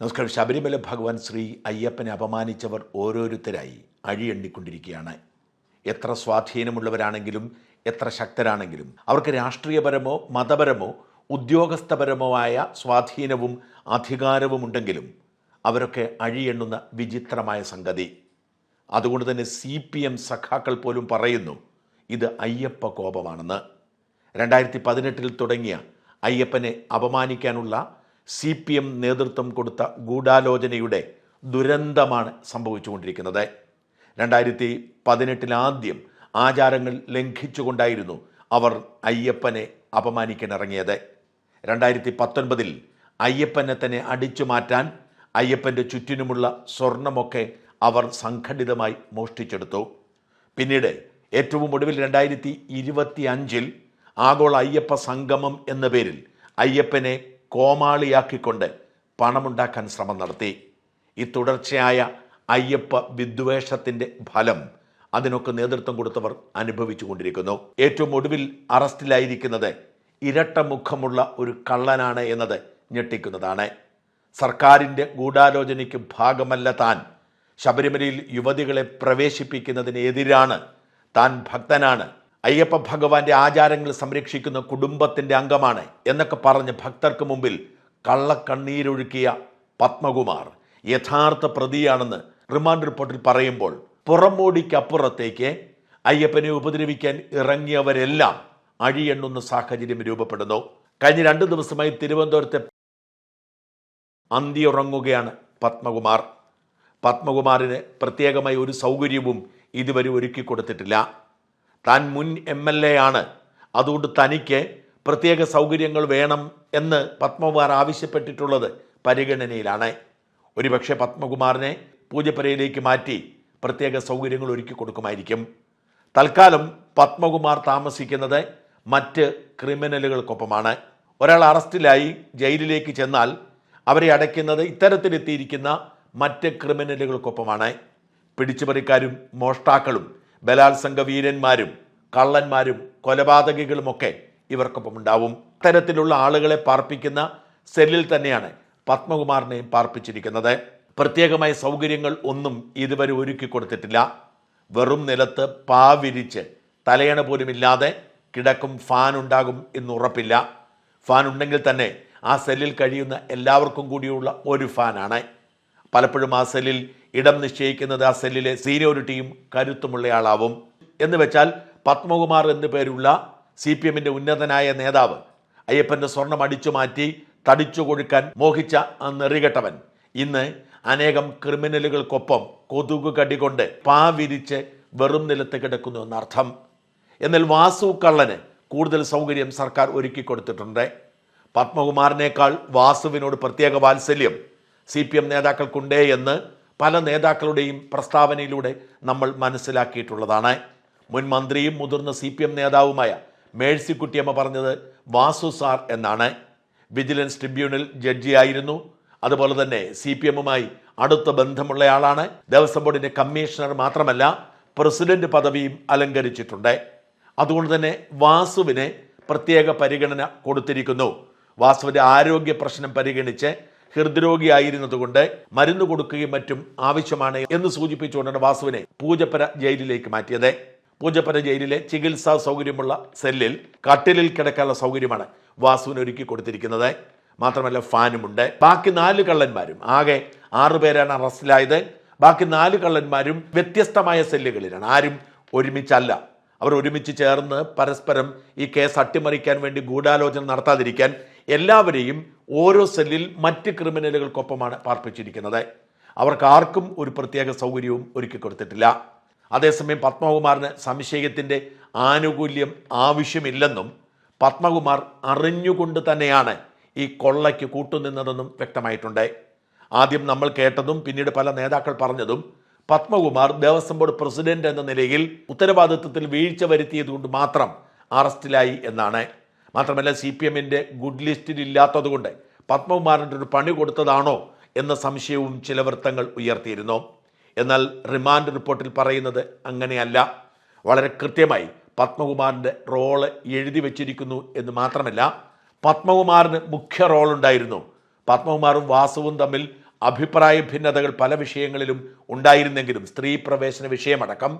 നമസ്കാരം. ശബരിമല ഭഗവാൻ ശ്രീ അയ്യപ്പനെ അപമാനിച്ചവർ ഓരോരുത്തരായി അഴിയെണ്ണിക്കൊണ്ടിരിക്കുകയാണ്. എത്ര സ്വാധീനമുള്ളവരാണെങ്കിലും എത്ര ശക്തരാണെങ്കിലും അവർക്ക് രാഷ്ട്രീയപരമോ മതപരമോ ഉദ്യോഗസ്ഥപരമോ ആയ സ്വാധീനവും അധികാരവും ഉണ്ടെങ്കിലും അവരൊക്കെ അഴിയെണ്ണുന്ന വിചിത്രമായ സംഗതി. അതുകൊണ്ട് തന്നെ സി പി എം സഖാക്കൾ പോലും പറയുന്നു ഇത് അയ്യപ്പ കോപമാണെന്ന്. രണ്ടായിരത്തി പതിനെട്ടിൽ തുടങ്ങിയ അയ്യപ്പനെ അപമാനിക്കാനുള്ള സി പി എം നേതൃത്വം കൊടുത്ത ഗൂഢാലോചനയുടെ ദുരന്തമാണ് സംഭവിച്ചുകൊണ്ടിരിക്കുന്നത്. രണ്ടായിരത്തി പതിനെട്ടിലാദ്യം ആചാരങ്ങൾ ലംഘിച്ചുകൊണ്ടായിരുന്നു അവർ അയ്യപ്പനെ അപമാനിക്കാൻ ഇറങ്ങിയത് രണ്ടായിരത്തി പത്തൊൻപതിൽ അയ്യപ്പനെ തന്നെ അടിച്ചു മാറ്റാൻ അയ്യപ്പന്റെ ചുറ്റിനുമുള്ള സ്വർണമൊക്കെ അവർ സംഘടിതമായി മോഷ്ടിച്ചെടുത്തു. പിന്നീട് ഏറ്റവും ഒടുവിൽ രണ്ടായിരത്തി ഇരുപത്തി അഞ്ചിൽ ആഗോള അയ്യപ്പ സംഗമം എന്ന പേരിൽ അയ്യപ്പനെ കോമാളിയാക്കിക്കൊണ്ട് പണമുണ്ടാക്കാൻ ശ്രമം നടത്തി. ഈ തുടർച്ചയായ അയ്യപ്പ വിദ്വേഷത്തിന്റെ ഫലം അതിനൊക്കെ നേതൃത്വം കൊടുത്തവർ അനുഭവിച്ചു കൊണ്ടിരിക്കുന്നു ഏറ്റവും ഒടുവിൽ അറസ്റ്റിലായിരിക്കുന്നത് ഇരട്ട മുഖമുള്ള ഒരു കള്ളനാണ് എന്നത് ഞെട്ടിക്കുന്നതാണ്. സർക്കാരിന്റെ ഗൂഢാലോചനയ്ക്ക് ഭാഗമല്ല താൻ. ശബരിമലയിൽ യുവതികളെ പ്രവേശിപ്പിക്കുന്നതിനെതിരാണ് താൻ ഭക്തനാണ്. അയ്യപ്പ ഭഗവാന്റെ ആചാരങ്ങൾ സംരക്ഷിക്കുന്ന കുടുംബത്തിന്റെ അംഗമാണ് എന്നൊക്കെ പറഞ്ഞ് ഭക്തർക്ക് മുമ്പിൽ കള്ളക്കണ്ണീരൊഴുക്കിയ പത്മകുമാർ. യഥാർത്ഥ പ്രതിയാണെന്ന് റിമാൻഡ് റിപ്പോർട്ടിൽ പറയുമ്പോൾ പുറമോടിക്കപ്പുറത്തേക്ക് അയ്യപ്പനെ ഉപദ്രവിക്കാൻ ഇറങ്ങിയവരെല്ലാം അഴിയെണ്ണുന്ന സാഹചര്യം രൂപപ്പെടുന്നു. കഴിഞ്ഞ രണ്ട് ദിവസമായി തിരുവനന്തപുരത്തെ അന്തിയുറങ്ങുകയാണ് പത്മകുമാർ. പത്മകുമാറിന് പ്രത്യേകമായി ഒരു സൗകര്യവും ഇതുവരെ ഒരുക്കി കൊടുത്തിട്ടില്ല താൻ മുൻ എം എൽ എ ആണ്. അതുകൊണ്ട് തനിക്ക് പ്രത്യേക സൗകര്യങ്ങൾ വേണം എന്ന് പത്മകുമാർ ആവശ്യപ്പെട്ടിട്ടുള്ളത് പരിഗണനയിലാണ്. ഒരുപക്ഷെ പത്മകുമാറിനെ പൂജപ്പരയിലേക്ക് മാറ്റി പ്രത്യേക സൗകര്യങ്ങൾ ഒരുക്കി കൊടുക്കുമായിരിക്കും. തൽക്കാലം പത്മകുമാർ താമസിക്കുന്നത് മറ്റ് ക്രിമിനലുകൾക്കൊപ്പമാണ്. ഒരാൾ അറസ്റ്റിലായി ജയിലിലേക്ക് ചെന്നാൽ അവരെ അടയ്ക്കുന്നത് ഇത്തരത്തിലെത്തിയിരിക്കുന്ന മറ്റ് ക്രിമിനലുകൾക്കൊപ്പമാണ്. പിടിച്ചുപറിക്കാരും മോഷ്ടാക്കളും ബലാത്സംഗ വീരന്മാരും കള്ളന്മാരും കൊലപാതകികളുമൊക്കെ ഇവർക്കൊപ്പം ഉണ്ടാവും അത്തരത്തിലുള്ള ആളുകളെ പാർപ്പിക്കുന്ന സെല്ലിൽ തന്നെയാണ് പത്മകുമാറിനെയും പാർപ്പിച്ചിരിക്കുന്നത്. പ്രത്യേകമായ സൗകര്യങ്ങൾ ഒന്നും ഇതുവരെ ഒരുക്കി കൊടുത്തിട്ടില്ല. വെറും നിലത്ത് പാവിരിച്ച് തലയണ പോലുമില്ലാതെ കിടക്കും ഫാൻ ഉണ്ടാകും എന്നുറപ്പില്ല ഫാൻ ഉണ്ടെങ്കിൽ തന്നെ ആ സെല്ലിൽ കഴിയുന്ന എല്ലാവർക്കും കൂടിയുള്ള ഒരു ഫാനാണ്. പലപ്പോഴും ആ സെല്ലിൽ ഇടം നിശ്ചയിക്കുന്നത് ആ സെല്ലിലെ സീനിയോറിറ്റിയും കരുത്തുമുള്ളയാളാവും. എന്ന് വെച്ചാൽ പത്മകുമാർ എന്നു പേരുള്ള സി പി എമ്മിന്റെ ഉന്നതനായ നേതാവ് അയ്യപ്പന്റെ സ്വർണം അടിച്ചു മാറ്റി തടിച്ചു കൊഴുക്കാൻ മോഹിച്ച ആ നെറികെട്ടവൻ. ഇന്ന് അനേകം ക്രിമിനലുകൾക്കൊപ്പം കൊതുക് കടികൊണ്ട് പാവിരിച്ച് വെറും നിലത്ത് കിടക്കുന്നു എന്നർത്ഥം. എന്നാൽ വാസു കള്ളന് കൂടുതൽ സൗകര്യം സർക്കാർ ഒരുക്കി കൊടുത്തിട്ടുണ്ട്. പത്മകുമാറിനേക്കാൾ വാസുവിനോട് പ്രത്യേക വാത്സല്യം സി പി എം നേതാക്കൾക്കുണ്ടേ എന്ന് പല നേതാക്കളുടെയും പ്രസ്താവനയിലൂടെ നമ്മൾ മനസ്സിലാക്കിയിട്ടുള്ളതാണ്. മുൻ മന്ത്രിയും മുതിർന്ന സി പി എം നേതാവുമായ മേഴ്സിക്കുട്ടിയമ്മ പറഞ്ഞത് വാസു സാർ എന്നാണ്. വിജിലൻസ് ട്രിബ്യൂണൽ ജഡ്ജിയായിരുന്നു അതുപോലെ തന്നെ സി പി എമ്മുമായി അടുത്ത ബന്ധമുള്ളയാളാണ് ദേവസ്വം ബോർഡിന്റെ കമ്മീഷണർ മാത്രമല്ല പ്രസിഡന്റ് പദവിയും അലങ്കരിച്ചിട്ടുണ്ട്. അതുകൊണ്ട് തന്നെ വാസുവിനെ പ്രത്യേക പരിഗണന കൊടുത്തിരിക്കുന്നു. വാസുവിന്റെ ആരോഗ്യ പ്രശ്നം പരിഗണിച്ച് ഹൃദ്രോഗിയായിരുന്നതുകൊണ്ട് മരുന്ന് കൊടുക്കുകയും മറ്റും ആവശ്യമാണ് എന്ന് സൂചിപ്പിച്ചുകൊണ്ടാണ് വാസുവിനെ പൂജപ്പര ജയിലിലേക്ക് മാറ്റിയത്. പൂജപ്പര ജയിലിലെ ചികിത്സാ സൗകര്യമുള്ള സെല്ലിൽ കട്ടിലിൽ കിടക്കാനുള്ള സൗകര്യമാണ് വാസുവിന് ഒരുക്കി കൊടുത്തിരിക്കുന്നത്. മാത്രമല്ല ഫാനുമുണ്ട്. ബാക്കി നാല് കള്ളന്മാരും. ആകെ ആറുപേരാണ് അറസ്റ്റിലായത്. ബാക്കി നാല് കള്ളന്മാരും വ്യത്യസ്തമായ സെല്ലുകളിലാണ്. ആരും ഒരുമിച്ചല്ല. അവർ ഒരുമിച്ച് ചേർന്ന് പരസ്പരം ഈ കേസ് അട്ടിമറിക്കാൻ വേണ്ടി ഗൂഢാലോചന നടത്താതിരിക്കാൻ എല്ലാവരെയും ഓരോ സെല്ലിൽ മറ്റ് ക്രിമിനലുകൾക്കൊപ്പമാണ് പാർപ്പിച്ചിരിക്കുന്നത്. അവർക്ക് ആർക്കും ഒരു പ്രത്യേക സൗകര്യവും ഒരുക്കി കൊടുത്തിട്ടില്ല. അതേസമയം പത്മകുമാറിന് സംശയത്തിന്റെ ആനുകൂല്യം ആവശ്യമില്ലെന്നും പത്മകുമാർ അറിഞ്ഞുകൊണ്ട് തന്നെയാണ് ഈ കൊള്ളയ്ക്ക് കൂട്ടുനിന്നതെന്നും വ്യക്തമായിട്ടുണ്ട്. ആദ്യം നമ്മൾ കേട്ടതും പിന്നീട് പല നേതാക്കൾ പറഞ്ഞതും പത്മകുമാർ ദേവസ്വം ബോർഡ് പ്രസിഡന്റ് എന്ന നിലയിൽ ഉത്തരവാദിത്വത്തിൽ വീഴ്ച വരുത്തിയതുകൊണ്ട് മാത്രം അറസ്റ്റിലായി എന്നാണ്. മാത്രമല്ല സി പി എമ്മിന്റെ ഗുഡ് ലിസ്റ്റിൽ ഇല്ലാത്തതുകൊണ്ട് പത്മകുമാറിന്റെ ഒരു പണി കൊടുത്തതാണോ എന്ന സംശയവും ചില വൃത്തങ്ങൾ ഉയർത്തിയിരുന്നു. എന്നാൽ റിമാൻഡ് റിപ്പോർട്ടിൽ പറയുന്നത് അങ്ങനെയല്ല. വളരെ കൃത്യമായി പത്മകുമാറിന്റെ റോൾ എഴുതി വച്ചിരിക്കുന്നു എന്ന് മാത്രമല്ല പത്മകുമാറിന് മുഖ്യ റോളുണ്ടായിരുന്നു. പത്മകുമാറും വാസുവും തമ്മിൽ അഭിപ്രായ ഭിന്നതകൾ പല വിഷയങ്ങളിലും ഉണ്ടായിരുന്നെങ്കിലും സ്ത്രീ പ്രവേശന വിഷയമടക്കം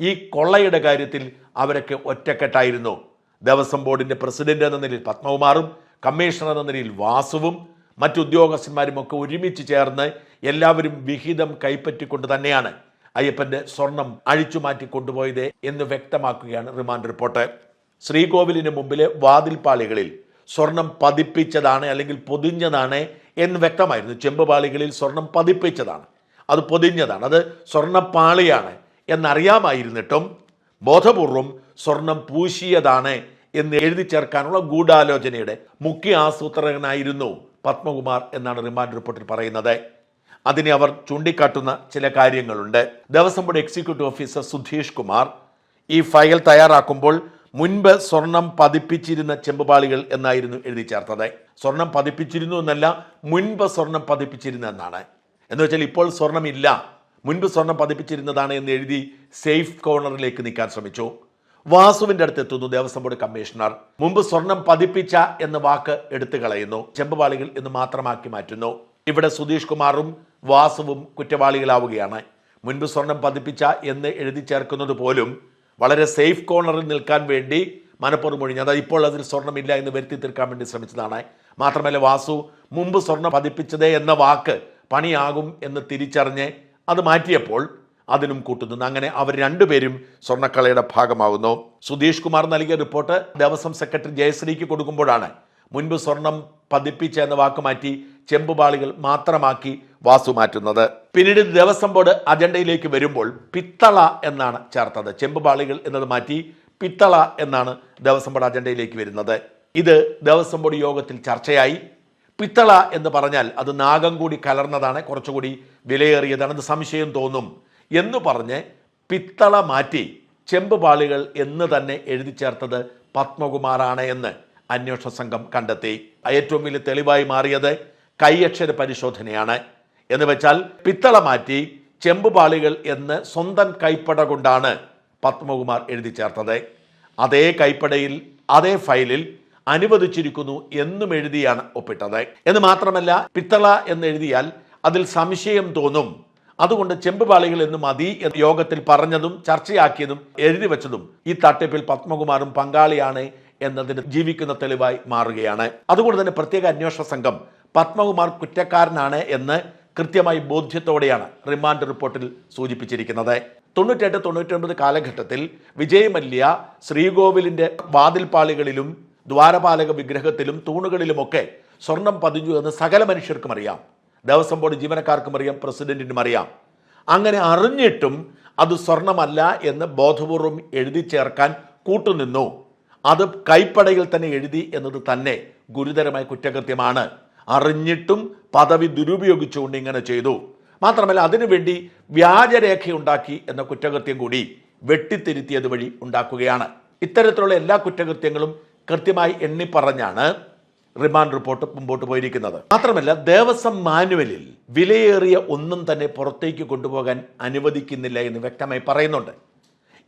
ഈ കൊള്ളയുടെ കാര്യത്തിൽ അവരൊക്കെ ഒറ്റക്കെട്ടായിരുന്നു. ദേവസ്വം ബോർഡിന്റെ പ്രസിഡന്റ് എന്ന നിലയിൽ പത്മകുമാറും കമ്മീഷണർ എന്ന നിലയിൽ വാസുവും മറ്റു ഉദ്യോഗസ്ഥന്മാരും ഒക്കെ ഒരുമിച്ച് ചേർന്ന് എല്ലാവരും വിഹിതം കൈപ്പറ്റിക്കൊണ്ട് തന്നെയാണ് അയ്യപ്പന്റെ സ്വർണം അഴിച്ചു മാറ്റി കൊണ്ടുപോയത് എന്ന് വ്യക്തമാക്കുകയാണ് റിമാൻഡ് റിപ്പോർട്ട്. ശ്രീകോവിലിന് മുമ്പിലെ വാതിൽപ്പാളികളിൽ സ്വർണം പതിപ്പിച്ചതാണ് അല്ലെങ്കിൽ പൊതിഞ്ഞതാണ് എന്ന് വ്യക്തമായിരുന്നു. ചെമ്പുപാളികളിൽ സ്വർണം പതിപ്പിച്ചതാണ്. അത് പൊതിഞ്ഞതാണ്. അത് സ്വർണപ്പാളിയാണ് എന്നറിയാമായിരുന്നിട്ടും ബോധപൂർവം സ്വർണം പൂശിയതാണ് എന്ന് എഴുതി ചേർക്കാനുള്ള ഗൂഢാലോചനയുടെ മുഖ്യ ആസൂത്രകനായിരുന്നു പത്മകുമാർ എന്നാണ് റിമാൻഡ് റിപ്പോർട്ടിൽ പറയുന്നത്. അതിനെ അവർ ചൂണ്ടിക്കാട്ടുന്ന ചില കാര്യങ്ങളുണ്ട്. Devaswom board executive officer Sudheesh Kumar ഈ ഫയൽ തയ്യാറാക്കുമ്പോൾ മുൻപ് സ്വർണം പതിപ്പിച്ചിരുന്ന ചെമ്പുപാളികൾ എന്നായിരുന്നു എഴുതി ചേർത്തത്. സ്വർണം പതിപ്പിച്ചിരുന്നു എന്നല്ല മുൻപ് സ്വർണം പതിപ്പിച്ചിരുന്നു എന്നാണ്. എന്ന് വെച്ചാൽ ഇപ്പോൾ സ്വർണമില്ല മുൻപ് സ്വർണം പതിപ്പിച്ചിരുന്നതാണ് എന്ന് എഴുതി സേഫ് കോർണറിലേക്ക് നീക്കാൻ ശ്രമിച്ചു. വാസുവിന്റെ അടുത്ത് എത്തുന്നു ദേവസ്വം ബോർഡ് കമ്മീഷണർ. മുമ്പ് സ്വർണം പതിപ്പിച്ച എന്ന വാക്ക് എടുത്തു കളയുന്നു. ചെമ്പുപാളികൾ എന്ന് മാത്രമാക്കി മാറ്റുന്നു. ഇവിടെ സുധീഷ് കുമാറും വാസുവും കുറ്റവാളികളാവുകയാണ്. മുൻപ് സ്വർണം പതിപ്പിച്ച എന്ന് എഴുതി ചേർക്കുന്നത് പോലും വളരെ സേഫ് കോർണറിൽ നിൽക്കാൻ വേണ്ടി മനപ്പുറം ഒഴിഞ്ഞു. അതായത് ഇപ്പോൾ അതിൽ സ്വർണമില്ല എന്ന് വരുത്തി തീർക്കാൻ വേണ്ടി ശ്രമിച്ചതാണ്. മാത്രമല്ല വാസു മുമ്പ് സ്വർണം പതിപ്പിച്ചതേ എന്ന വാക്ക് പണിയാകും എന്ന് തിരിച്ചറിഞ്ഞ് അത് മാറ്റിയപ്പോൾ അതിനും കൂട്ടുനിന്ന്. അങ്ങനെ അവർ രണ്ടുപേരും സ്വർണക്കളയുടെ ഭാഗമാകുന്നു സുധീഷ് കുമാർ നൽകിയ റിപ്പോർട്ട് ദേവസ്വം സെക്രട്ടറി ജയശ്രീക്ക് കൊടുക്കുമ്പോഴാണ് മുൻപ് സ്വർണം പതിപ്പിച്ച എന്ന വാക്ക് മാറ്റി ചെമ്പുപാളികൾ മാത്രമാക്കി വാസു മാറ്റുന്നത്. പിന്നീട് ദേവസ്വം ബോർഡ് അജണ്ടയിലേക്ക് വരുമ്പോൾ പിത്തള എന്നാണ് ചേർത്തത്. ചെമ്പുപാളികൾ എന്നത് മാറ്റി പിത്തള എന്നാണ് ദേവസ്വം ബോർഡ് അജണ്ടയിലേക്ക് വരുന്നത്. ഇത് ദേവസ്വം ബോർഡ് യോഗത്തിൽ ചർച്ചയായി. പിത്തള എന്ന് പറഞ്ഞാൽ അത് നാഗം കൂടി കലർന്നതാണ് കുറച്ചുകൂടി വിലയേറിയതാണ്. അത് സംശയം തോന്നും എന്ന് പറഞ്ഞ് പിത്തള മാറ്റി ചെമ്പ് പാളികൾ എന്ന് തന്നെ എഴുതി ചേർത്തത് പത്മകുമാറാണ് എന്ന് അന്വേഷണ സംഘം കണ്ടെത്തി. ഏറ്റവും വലിയ തെളിവായി മാറിയത് കൈയക്ഷര പരിശോധനയാണ്. എന്ന് വെച്ചാൽ പിത്തള മാറ്റി ചെമ്പ് പാളികൾ എന്ന് സ്വന്തം കൈപ്പട കൊണ്ടാണ് പത്മകുമാർ എഴുതി ചേർത്തത്. അതേ കൈപ്പടയിൽ അതേ ഫയലിൽ അനുവദിച്ചിരിക്കുന്നു എന്നും എഴുതിയാണ് ഒപ്പിട്ടത്. എന്ന് മാത്രമല്ല പിത്തള എന്ന് എഴുതിയാൽ അതിൽ സംശയം തോന്നും. അതുകൊണ്ട് ചെമ്പുപാളികൾ എന്ന് മതി എന്ന് യോഗത്തിൽ പറഞ്ഞതും ചർച്ചയാക്കിയതും എഴുതി വെച്ചതും ഈ തട്ടിപ്പിൽ പത്മകുമാറും പങ്കാളിയാണ് എന്നതിന് ജീവിക്കുന്ന തെളിവായി മാറുകയാണ്. അതുകൊണ്ട് തന്നെ പ്രത്യേക അന്വേഷണ സംഘം പത്മകുമാർ കുറ്റക്കാരനാണ് എന്ന് കൃത്യമായി ബോധ്യത്തോടെയാണ് റിമാൻഡ് റിപ്പോർട്ടിൽ സൂചിപ്പിച്ചിരിക്കുന്നത്. തൊണ്ണൂറ്റെട്ട് തൊണ്ണൂറ്റൊൻപത് കാലഘട്ടത്തിൽ വിജയ് മല്യ വാതിൽപ്പാളികളിലും ദ്വാരപാലക വിഗ്രഹത്തിലും തൂണുകളിലുമൊക്കെ സ്വർണം പതിഞ്ഞു എന്ന് സകല മനുഷ്യർക്കും അറിയാം. ദേവസ്വം ബോർഡ് ജീവനക്കാർക്കും അറിയാം പ്രസിഡന്റിനും അറിയാം. അങ്ങനെ അറിഞ്ഞിട്ടും അത് സ്വർണമല്ല എന്ന് ബോധപൂർവം എഴുതി ചേർക്കാൻ കൂട്ടുനിന്നു. അത് കൈപ്പടയിൽ തന്നെ എഴുതി എന്നത് തന്നെ ഗുരുതരമായ കുറ്റകൃത്യമാണ്. അറിഞ്ഞിട്ടും പദവി ദുരുപയോഗിച്ചുകൊണ്ട് ഇങ്ങനെ ചെയ്തു. മാത്രമല്ല അതിനുവേണ്ടി വ്യാജരേഖയുണ്ടാക്കി എന്ന കുറ്റകൃത്യം കൂടി വെട്ടിത്തിരുത്തിയത് വഴി ഉണ്ടാക്കുകയാണ്. ഇത്തരത്തിലുള്ള എല്ലാ കുറ്റകൃത്യങ്ങളും കൃത്യമായി എണ്ണിപ്പറഞ്ഞാണ് റിമാൻഡ് റിപ്പോർട്ട് മുമ്പോട്ട് പോയിരിക്കുന്നത്. മാത്രമല്ല ദേവസ്വം മാനുവലിൽ വിലയേറിയ ഒന്നും തന്നെ പുറത്തേക്ക് കൊണ്ടുപോകാൻ അനുവദിക്കുന്നില്ല എന്ന് വ്യക്തമായി പറയുന്നുണ്ട്.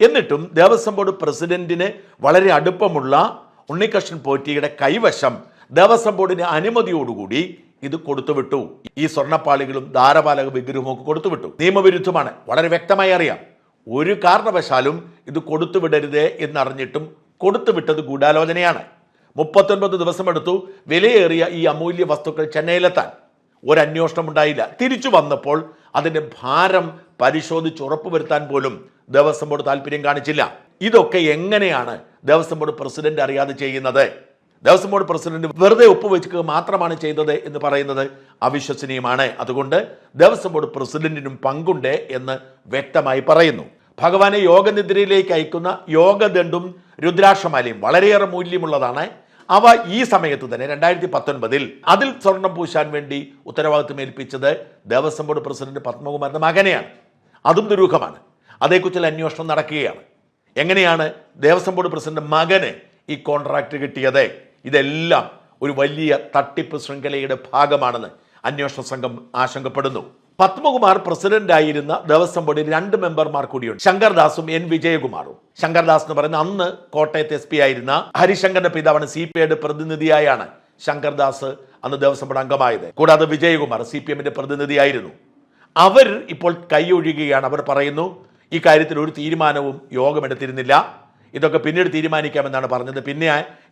എന്നിട്ടും ദേവസ്വം ബോർഡ് പ്രസിഡന്റിന് വളരെ അടുപ്പമുള്ള ഉണ്ണികൃഷ്ണൻ പോറ്റിയുടെ കൈവശം ദേവസ്വം ബോർഡിന് അനുമതിയോടുകൂടി ഇത് കൊടുത്തുവിട്ടു. ഈ സ്വർണപ്പാളികളും ധാരപാലക വിഗ്രഹവും ഒക്കെ കൊടുത്തുവിട്ടു. നിയമവിരുദ്ധമാണ്. വളരെ വ്യക്തമായി അറിയാം. ഒരു കാരണവശാലും ഇത് കൊടുത്തുവിടരുതേ എന്നറിഞ്ഞിട്ടും കൊടുത്തുവിട്ടത് ഗൂഢാലോചനയാണ്. മുപ്പത്തൊൻപത് ദിവസമെടുത്തു വിലയേറിയ ഈ അമൂല്യ വസ്തുക്കൾ ചെന്നൈയിലെത്താൻ. ഒരു ഉണ്ടായില്ല തിരിച്ചു വന്നപ്പോൾ അതിന്റെ ഭാരം പരിശോധിച്ച് ഉറപ്പുവരുത്താൻ പോലും ദേവസ്വം ബോർഡ് താല്പര്യം കാണിച്ചില്ല. ഇതൊക്കെ എങ്ങനെയാണ് ദേവസ്വം ബോർഡ് പ്രസിഡന്റ് അറിയാതെ ചെയ്യുന്നത്? ദേവസ്വം ബോർഡ് പ്രസിഡന്റ് വെറുതെ ഒപ്പുവെക്കുക മാത്രമാണ് ചെയ്തത് എന്ന് പറയുന്നത് അവിശ്വസനീയമാണ്. അതുകൊണ്ട് ദേവസ്വം ബോർഡ് പ്രസിഡന്റിനും പങ്കുണ്ട് എന്ന് വ്യക്തമായി പറയുന്നു. ഭഗവാനെ യോഗനിദ്രയിലേക്ക് അയക്കുന്ന യോഗദണ്ഡും രുദ്രാക്ഷമാലയും വളരെയേറെ മൂല്യമുള്ളതാണ്. അവ ഈ സമയത്ത് തന്നെ രണ്ടായിരത്തി പത്തൊൻപതിൽ അതിൽ സ്വർണം പൂശാൻ വേണ്ടി ഉത്തരവാദിത്വം ഏൽപ്പിച്ചത് ദേവസ്വം ബോർഡ് പ്രസിഡന്റ് പത്മകുമാറിന്റെ മകനെയാണ്. അതും ദുരൂഹമാണ്. അതേക്കുറിച്ചുള്ള അന്വേഷണം നടക്കുകയാണ്. എങ്ങനെയാണ് ദേവസ്വം ബോർഡ് പ്രസിഡന്റ് മകന് ഈ കോൺട്രാക്ട് കിട്ടിയത്? ഇതെല്ലാം ഒരു വലിയ തട്ടിപ്പ് ശൃംഖലയുടെ ഭാഗമാണെന്ന് അന്വേഷണ സംഘം ആശങ്കപ്പെടുന്നു. പത്മകുമാർ പ്രസിഡന്റ് ആയിരുന്ന ദേവസ്വം ബോർഡിൽ രണ്ട് മെമ്പർമാർ കൂടിയുണ്ട്. ശങ്കർദാസും എൻ വിജയകുമാറും. ശങ്കർദാസ് എന്ന് പറയുന്ന അന്ന് കോട്ടയത്ത് എസ് പി ആയിരുന്ന ഹരിശങ്കറിന്റെ പിതാവാണ് സി പി ഐയുടെ പ്രതിനിധിയായാണ് ശങ്കർദാസ് അന്ന് ദേവസ്വം ബോർഡ് അംഗമായത്. കൂടാതെ വിജയകുമാർ സി പി എമ്മിന്റെ പ്രതിനിധിയായിരുന്നു. അവർ ഇപ്പോൾ കൈയൊഴിയുകയാണ് അവർ പറയുന്നു ഈ കാര്യത്തിൽ ഒരു തീരുമാനവും യോഗമെടുത്തിരുന്നില്ല. ഇതൊക്കെ പിന്നീട് തീരുമാനിക്കാമെന്നാണ് പറഞ്ഞത്. പിന്നെ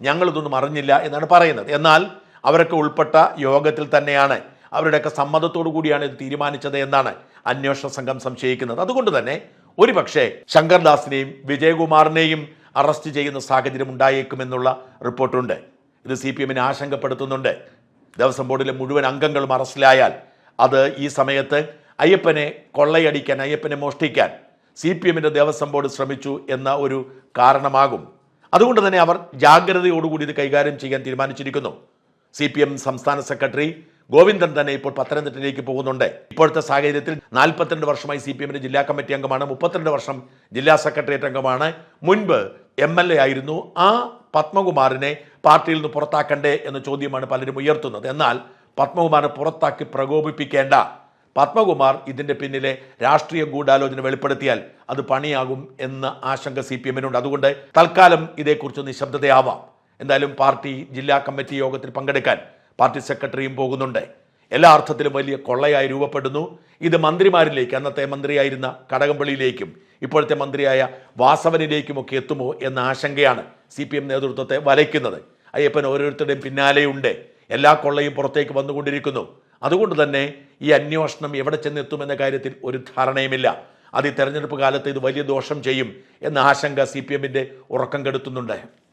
ഞങ്ങളിതൊന്നും അറിഞ്ഞില്ല എന്നാണ് പറയുന്നത്. എന്നാൽ അവരൊക്കെ ഉൾപ്പെട്ട യോഗത്തിൽ തന്നെയാണ് അവരുടെയൊക്കെ സമ്മതത്തോടു കൂടിയാണ് ഇത് തീരുമാനിച്ചത് എന്നാണ് അന്വേഷണ സംഘം സംശയിക്കുന്നത്. അതുകൊണ്ട് തന്നെ ഒരുപക്ഷെ ശങ്കർദാസിനെയും വിജയകുമാറിനെയും അറസ്റ്റ് ചെയ്യുന്ന സാഹചര്യം ഉണ്ടായേക്കുമെന്നുള്ള റിപ്പോർട്ടുണ്ട്. ഇത് സി പി എമ്മിനെ ആശങ്കപ്പെടുത്തുന്നുണ്ട്. ദേവസ്വം ബോർഡിലെ മുഴുവൻ അംഗങ്ങളും അറസ്റ്റിലായാൽ അത് ഈ സമയത്ത് അയ്യപ്പനെ കൊള്ളയടിക്കാൻ അയ്യപ്പനെ മോഷ്ടിക്കാൻ സി പി എമ്മിന്റെ ദേവസ്വം ബോർഡ് ശ്രമിച്ചു എന്ന ഒരു കാരണമാകും. അതുകൊണ്ട് തന്നെ അവർ ജാഗ്രതയോടുകൂടി ഇത് കൈകാര്യം ചെയ്യാൻ തീരുമാനിച്ചിരിക്കുന്നു. സി പി എം സംസ്ഥാന സെക്രട്ടറി ഗോവിന്ദൻ തന്നെ ഇപ്പോൾ പത്തനംതിട്ടയിലേക്ക് പോകുന്നുണ്ട്. ഇപ്പോഴത്തെ സാഹചര്യത്തിൽ നാൽപ്പത്തിരണ്ട് വർഷമായി സി പി എമ്മിന്റെ ജില്ലാ കമ്മിറ്റി അംഗമാണ് മുപ്പത്തിരണ്ട് വർഷം ജില്ലാ സെക്രട്ടേറിയറ്റ് അംഗമാണ്. മുൻപ് എം എൽ എ ആയിരുന്നു. ആ പത്മകുമാറിനെ പാർട്ടിയിൽ നിന്ന് പുറത്താക്കണ്ടേ എന്ന ചോദ്യമാണ് പലരും ഉയർത്തുന്നത്. എന്നാൽ പത്മകുമാറിനെ പുറത്താക്കി പ്രകോപിപ്പിക്കേണ്ട പത്മകുമാർ ഇതിന്റെ പിന്നിലെ രാഷ്ട്രീയ ഗൂഢാലോചന വെളിപ്പെടുത്തിയാൽ അത് പണിയാകും എന്ന ആശങ്ക സി പി എമ്മിനുണ്ട് അതുകൊണ്ട് തൽക്കാലം ഇതേക്കുറിച്ച് നിശബ്ദതയാവാം. എന്തായാലും പാർട്ടി ജില്ലാ കമ്മിറ്റി യോഗത്തിൽ പങ്കെടുക്കാൻ പാർട്ടി സെക്രട്ടറിയും പോകുന്നുണ്ട്. എല്ലാ അർത്ഥത്തിലും വലിയ കൊള്ളയായി രൂപപ്പെടുന്നു. ഇത് മന്ത്രിമാരിലേക്ക് അന്നത്തെ മന്ത്രിയായിരുന്ന കടകംപള്ളിയിലേക്കും ഇപ്പോഴത്തെ മന്ത്രിയായ വാസവനിലേക്കുമൊക്കെ എത്തുമോ എന്ന ആശങ്കയാണ് സി പി എം നേതൃത്വത്തെ വലയ്ക്കുന്നത്. അയ്യപ്പൻ ഓരോരുത്തരുടെയും പിന്നാലെയുണ്ട്. എല്ലാ കൊള്ളയും പുറത്തേക്ക് വന്നുകൊണ്ടിരിക്കുന്നു. അതുകൊണ്ട് തന്നെ ഈ അന്വേഷണം എവിടെ ചെന്നെത്തുമെന്ന കാര്യത്തിൽ ഒരു ധാരണയുമില്ല. അത് ഈ തെരഞ്ഞെടുപ്പ് കാലത്ത് ഇത് വലിയ ദോഷം ചെയ്യും എന്ന ആശങ്ക സി പി എമ്മിന്റെ ഉറക്കം കെടുത്തുന്നുണ്ട്.